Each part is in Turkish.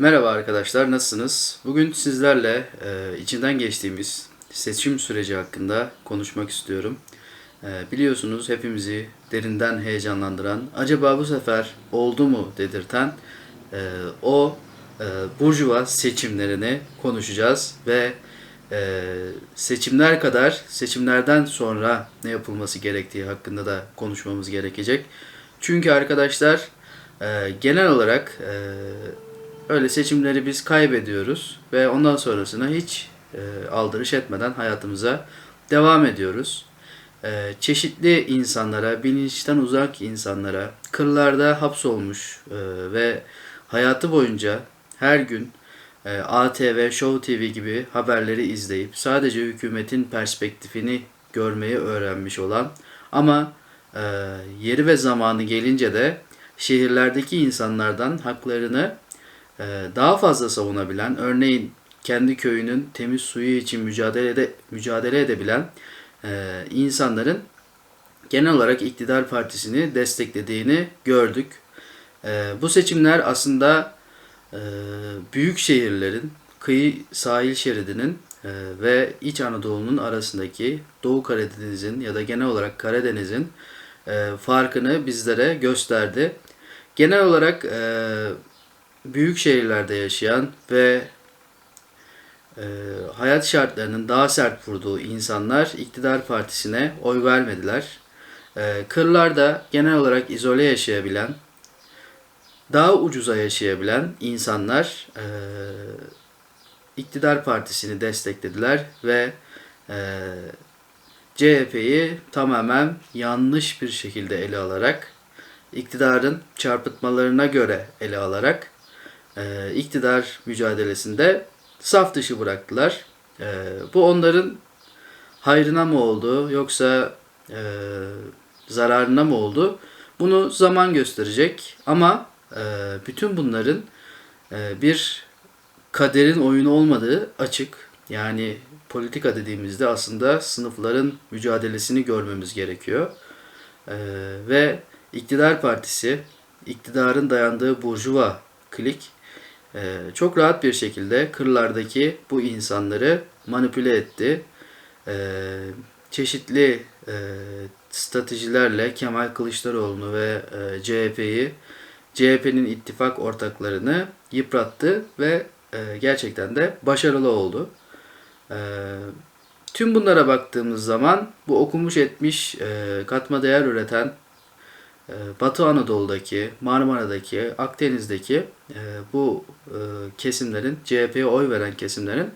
Merhaba arkadaşlar, nasılsınız? Bugün sizlerle e, içinden geçtiğimiz seçim süreci hakkında konuşmak istiyorum. E, biliyorsunuz hepimizi derinden heyecanlandıran, acaba bu sefer oldu mu dedirten e, o e, burjuva seçimlerini konuşacağız ve e, seçimler kadar seçimlerden sonra ne yapılması gerektiği hakkında da konuşmamız gerekecek. Çünkü arkadaşlar e, genel olarak e, öyle seçimleri biz kaybediyoruz ve ondan sonrasına hiç e, aldırış etmeden hayatımıza devam ediyoruz. E, çeşitli insanlara, bilinçten uzak insanlara, kırlarda hapsolmuş e, ve hayatı boyunca her gün e, ATV, Show TV gibi haberleri izleyip sadece hükümetin perspektifini görmeyi öğrenmiş olan ama e, yeri ve zamanı gelince de şehirlerdeki insanlardan haklarını daha fazla savunabilen, örneğin kendi köyünün temiz suyu için mücadele ede, mücadele edebilen e, insanların genel olarak iktidar partisini desteklediğini gördük. E, bu seçimler aslında e, büyük şehirlerin kıyı sahil şeridinin e, ve İç Anadolu'nun arasındaki Doğu Karadeniz'in ya da genel olarak Karadeniz'in e, farkını bizlere gösterdi. Genel olarak e, büyük şehirlerde yaşayan ve e, hayat şartlarının daha sert vurduğu insanlar iktidar partisine oy vermediler. E, kırlarda genel olarak izole yaşayabilen, daha ucuza yaşayabilen insanlar e, iktidar partisini desteklediler ve e, CHP'yi tamamen yanlış bir şekilde ele alarak iktidarın çarpıtmalarına göre ele alarak e, iktidar mücadelesinde saf dışı bıraktılar. E, bu onların hayrına mı oldu yoksa e, zararına mı oldu? Bunu zaman gösterecek ama e, bütün bunların e, bir kaderin oyunu olmadığı açık. Yani politika dediğimizde aslında sınıfların mücadelesini görmemiz gerekiyor. E, ve iktidar partisi, iktidarın dayandığı burjuva klik çok rahat bir şekilde kırlardaki bu insanları manipüle etti. E, çeşitli e, stratejilerle Kemal Kılıçdaroğlu'nu ve e, CHP'yi, CHP'nin ittifak ortaklarını yıprattı ve e, gerçekten de başarılı oldu. E, tüm bunlara baktığımız zaman bu okumuş etmiş, katma değer üreten Batı Anadolu'daki, Marmara'daki, Akdeniz'deki e, bu e, kesimlerin, CHP'ye oy veren kesimlerin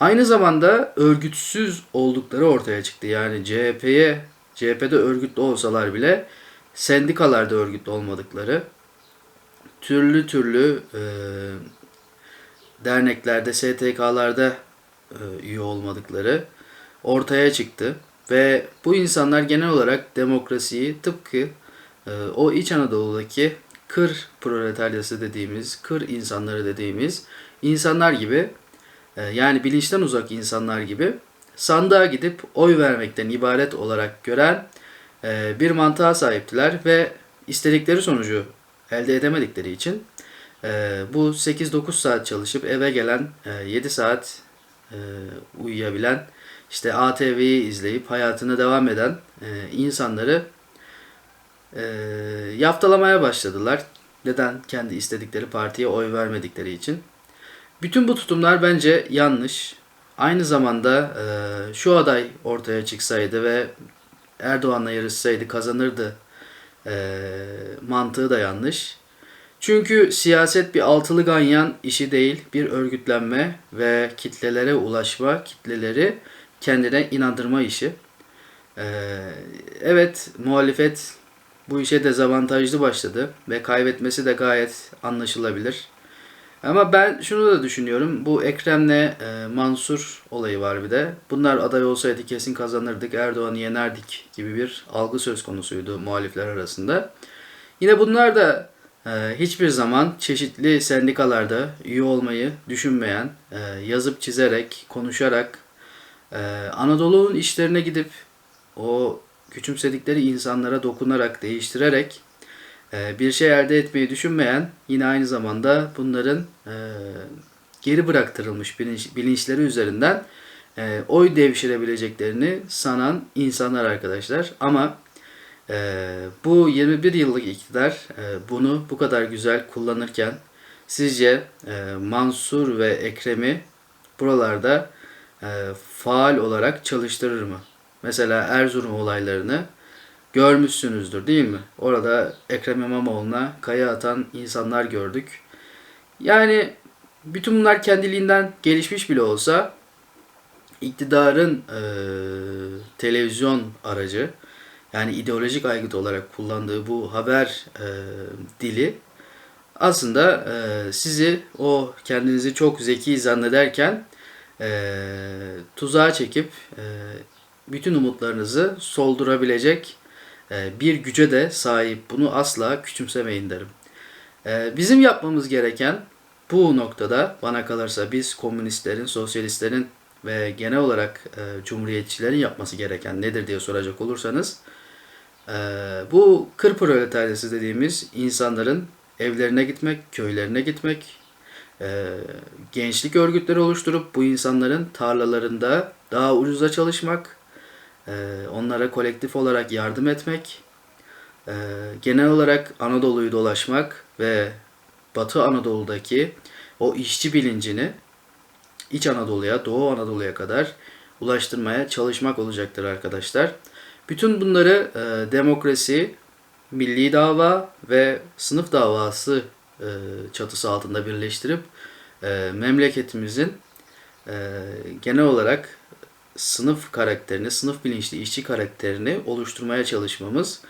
aynı zamanda örgütsüz oldukları ortaya çıktı. Yani CHP'ye, CHP'de örgütlü olsalar bile sendikalarda örgütlü olmadıkları, türlü türlü e, derneklerde, STK'larda e, üye olmadıkları ortaya çıktı. Ve bu insanlar genel olarak demokrasiyi tıpkı o İç Anadolu'daki kır proletaryası dediğimiz, kır insanları dediğimiz insanlar gibi e, yani bilinçten uzak insanlar gibi sandığa gidip oy vermekten ibaret olarak gören e, bir mantığa sahiptiler ve istedikleri sonucu elde edemedikleri için e, bu 8-9 saat çalışıp eve gelen e, 7 saat uyuyabilen işte ATV'yi izleyip hayatına devam eden insanları e, yaftalamaya başladılar. Neden? Kendi istedikleri partiye oy vermedikleri için. Bütün bu tutumlar bence yanlış. Aynı zamanda e, şu aday ortaya çıksaydı ve Erdoğan'la yarışsaydı kazanırdı e, mantığı da yanlış. Çünkü siyaset bir altılı ganyan işi değil, bir örgütlenme ve kitlelere ulaşma, kitleleri kendine inandırma işi. Ee, evet, muhalefet bu işe dezavantajlı başladı ve kaybetmesi de gayet anlaşılabilir. Ama ben şunu da düşünüyorum. Bu Ekrem'le e, Mansur olayı var bir de. Bunlar aday olsaydı kesin kazanırdık, Erdoğan'ı yenerdik gibi bir algı söz konusuydu muhalifler arasında. Yine bunlar da e, hiçbir zaman çeşitli sendikalarda üye olmayı düşünmeyen, e, yazıp çizerek, konuşarak, e, Anadolu'nun işlerine gidip o küçümsedikleri insanlara dokunarak, değiştirerek e, bir şey elde etmeyi düşünmeyen yine aynı zamanda bunların e, geri bıraktırılmış bilinç, bilinçleri üzerinden e, oy devşirebileceklerini sanan insanlar arkadaşlar. Ama bu 21 yıllık iktidar bunu bu kadar güzel kullanırken sizce Mansur ve Ekrem'i buralarda faal olarak çalıştırır mı? Mesela Erzurum olaylarını görmüşsünüzdür değil mi? Orada Ekrem İmamoğlu'na kaya atan insanlar gördük. Yani bütün bunlar kendiliğinden gelişmiş bile olsa iktidarın e, televizyon aracı yani ideolojik aygıt olarak kullandığı bu haber e, dili aslında e, sizi o kendinizi çok zeki zannederken e, tuzağa çekip e, bütün umutlarınızı soldurabilecek e, bir güce de sahip. Bunu asla küçümsemeyin derim. E, bizim yapmamız gereken bu noktada bana kalırsa biz komünistlerin, sosyalistlerin ve genel olarak e, cumhuriyetçilerin yapması gereken nedir diye soracak olursanız bu kır proletaryası dediğimiz insanların evlerine gitmek, köylerine gitmek, gençlik örgütleri oluşturup bu insanların tarlalarında daha ucuza çalışmak, onlara kolektif olarak yardım etmek, e, genel olarak Anadolu'yu dolaşmak ve Batı Anadolu'daki o işçi bilincini İç Anadolu'ya, Doğu Anadolu'ya kadar ulaştırmaya çalışmak olacaktır arkadaşlar. Bütün bunları e, demokrasi, milli dava ve sınıf davası e, çatısı altında birleştirip e, memleketimizin e, genel olarak sınıf karakterini, sınıf bilinçli işçi karakterini oluşturmaya çalışmamız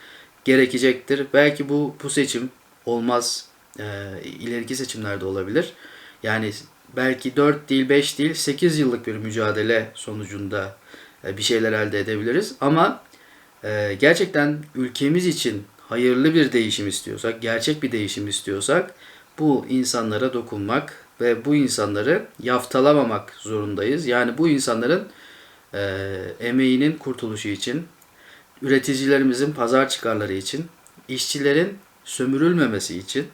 gerekecektir. Belki bu bu seçim olmaz, e, ileriki seçimlerde olabilir. Yani belki 4 değil 5 değil 8 yıllık bir mücadele sonucunda e, bir şeyler elde edebiliriz. Ama e, gerçekten ülkemiz için hayırlı bir değişim istiyorsak, gerçek bir değişim istiyorsak bu insanlara dokunmak ve bu insanları yaftalamamak zorundayız. Yani bu insanların e, emeğinin kurtuluşu için, üreticilerimizin pazar çıkarları için, işçilerin sömürülmemesi için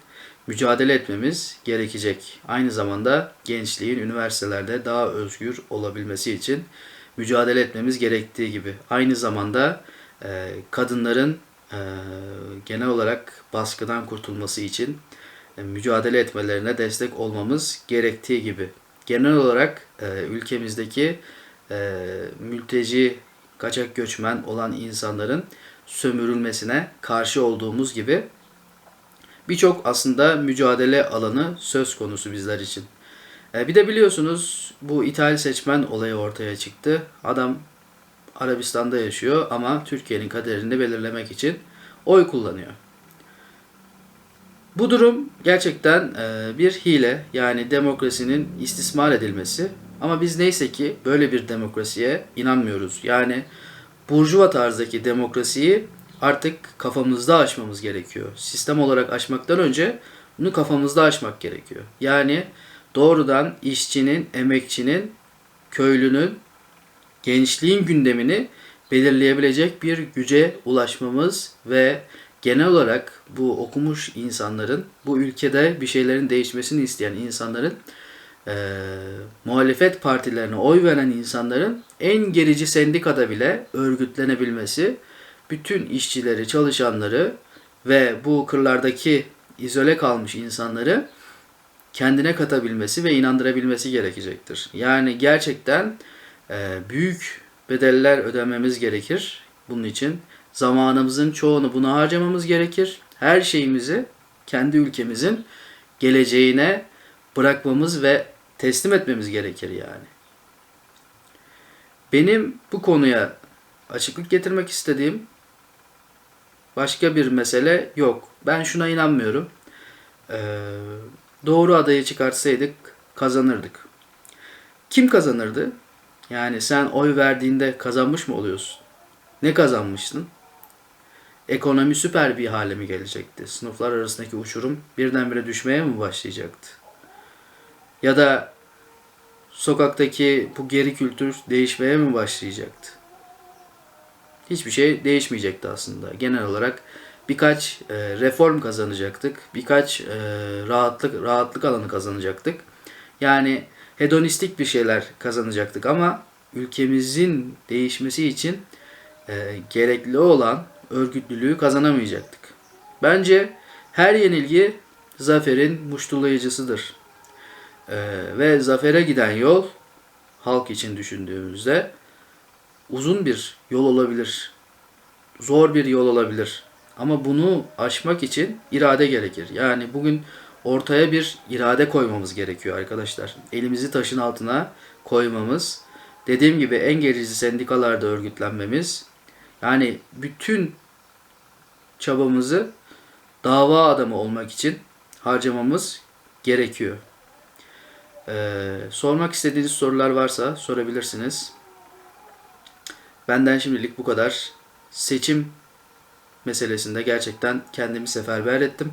mücadele etmemiz gerekecek. Aynı zamanda gençliğin üniversitelerde daha özgür olabilmesi için mücadele etmemiz gerektiği gibi. Aynı zamanda e, kadınların e, genel olarak baskıdan kurtulması için e, mücadele etmelerine destek olmamız gerektiği gibi. Genel olarak e, ülkemizdeki e, mülteci, kaçak göçmen olan insanların sömürülmesine karşı olduğumuz gibi birçok aslında mücadele alanı söz konusu bizler için. E, bir de biliyorsunuz bu ithal seçmen olayı ortaya çıktı. Adam Arabistan'da yaşıyor ama Türkiye'nin kaderini belirlemek için oy kullanıyor. Bu durum gerçekten e, bir hile yani demokrasinin istismar edilmesi. Ama biz neyse ki böyle bir demokrasiye inanmıyoruz. Yani burjuva tarzdaki demokrasiyi artık kafamızda aşmamız gerekiyor. Sistem olarak aşmaktan önce bunu kafamızda aşmak gerekiyor. Yani doğrudan işçinin, emekçinin, köylünün, gençliğin gündemini belirleyebilecek bir güce ulaşmamız ve genel olarak bu okumuş insanların, bu ülkede bir şeylerin değişmesini isteyen insanların, e, muhalefet partilerine oy veren insanların en gerici sendikada bile örgütlenebilmesi, bütün işçileri, çalışanları ve bu kırlardaki izole kalmış insanları kendine katabilmesi ve inandırabilmesi gerekecektir. Yani gerçekten e, büyük bedeller ödememiz gerekir bunun için. Zamanımızın çoğunu buna harcamamız gerekir. Her şeyimizi kendi ülkemizin geleceğine bırakmamız ve teslim etmemiz gerekir yani. Benim bu konuya açıklık getirmek istediğim başka bir mesele yok. Ben şuna inanmıyorum. Ee, doğru adayı çıkartsaydık kazanırdık. Kim kazanırdı? Yani sen oy verdiğinde kazanmış mı oluyorsun? Ne kazanmıştın? Ekonomi süper bir hale mi gelecekti? Sınıflar arasındaki uçurum birdenbire düşmeye mi başlayacaktı? Ya da sokaktaki bu geri kültür değişmeye mi başlayacaktı? Hiçbir şey değişmeyecekti aslında. Genel olarak birkaç e, reform kazanacaktık. Birkaç e, rahatlık rahatlık alanı kazanacaktık. Yani hedonistik bir şeyler kazanacaktık ama ülkemizin değişmesi için e, gerekli olan örgütlülüğü kazanamayacaktık. Bence her yenilgi zaferin muştulayıcısıdır. E, ve zafere giden yol halk için düşündüğümüzde uzun bir yol olabilir. Zor bir yol olabilir. Ama bunu aşmak için irade gerekir. Yani bugün ortaya bir irade koymamız gerekiyor arkadaşlar. Elimizi taşın altına koymamız, dediğim gibi en gerici sendikalarda örgütlenmemiz, yani bütün çabamızı dava adamı olmak için harcamamız gerekiyor. Ee, sormak istediğiniz sorular varsa sorabilirsiniz. Benden şimdilik bu kadar. Seçim meselesinde gerçekten kendimi seferber ettim.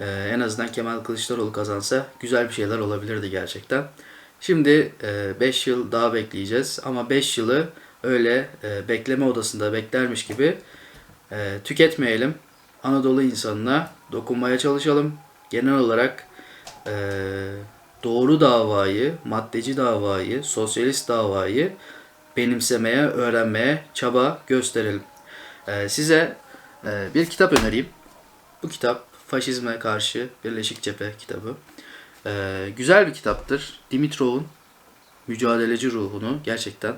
Ee, en azından Kemal Kılıçdaroğlu kazansa güzel bir şeyler olabilirdi gerçekten. Şimdi 5 yıl daha bekleyeceğiz ama 5 yılı öyle e, bekleme odasında beklermiş gibi e, tüketmeyelim. Anadolu insanına dokunmaya çalışalım. Genel olarak e, doğru davayı, maddeci davayı, sosyalist davayı benimsemeye, öğrenmeye çaba gösterelim. E, size e, bir kitap önereyim. Bu kitap Faşizme Karşı Birleşik Cephe kitabı. E, güzel bir kitaptır. Dimitrov'un mücadeleci ruhunu gerçekten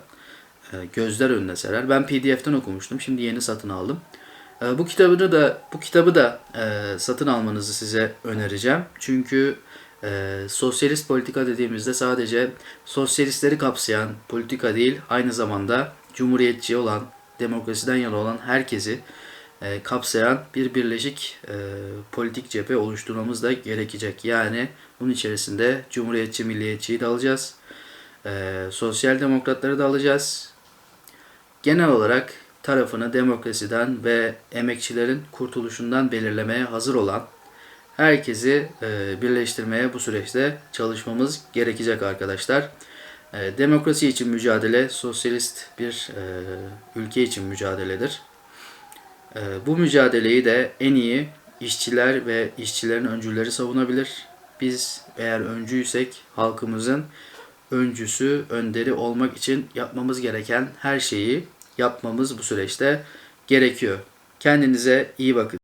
e, gözler önüne serer. Ben PDF'ten okumuştum. Şimdi yeni satın aldım. E, bu kitabını da bu kitabı da e, satın almanızı size önereceğim. Çünkü e, sosyalist politika dediğimizde sadece sosyalistleri kapsayan politika değil, aynı zamanda cumhuriyetçi olan, demokrasiden yana olan herkesi e, kapsayan bir birleşik e, politik cephe oluşturmamız da gerekecek. Yani bunun içerisinde cumhuriyetçi, milliyetçiyi de alacağız. E, sosyal demokratları da alacağız. Genel olarak tarafını demokrasiden ve emekçilerin kurtuluşundan belirlemeye hazır olan herkesi e, birleştirmeye bu süreçte çalışmamız gerekecek arkadaşlar. E, demokrasi için mücadele sosyalist bir e, ülke için mücadeledir. Bu mücadeleyi de en iyi işçiler ve işçilerin öncüleri savunabilir. Biz eğer öncüysek halkımızın öncüsü, önderi olmak için yapmamız gereken her şeyi yapmamız bu süreçte gerekiyor. Kendinize iyi bakın.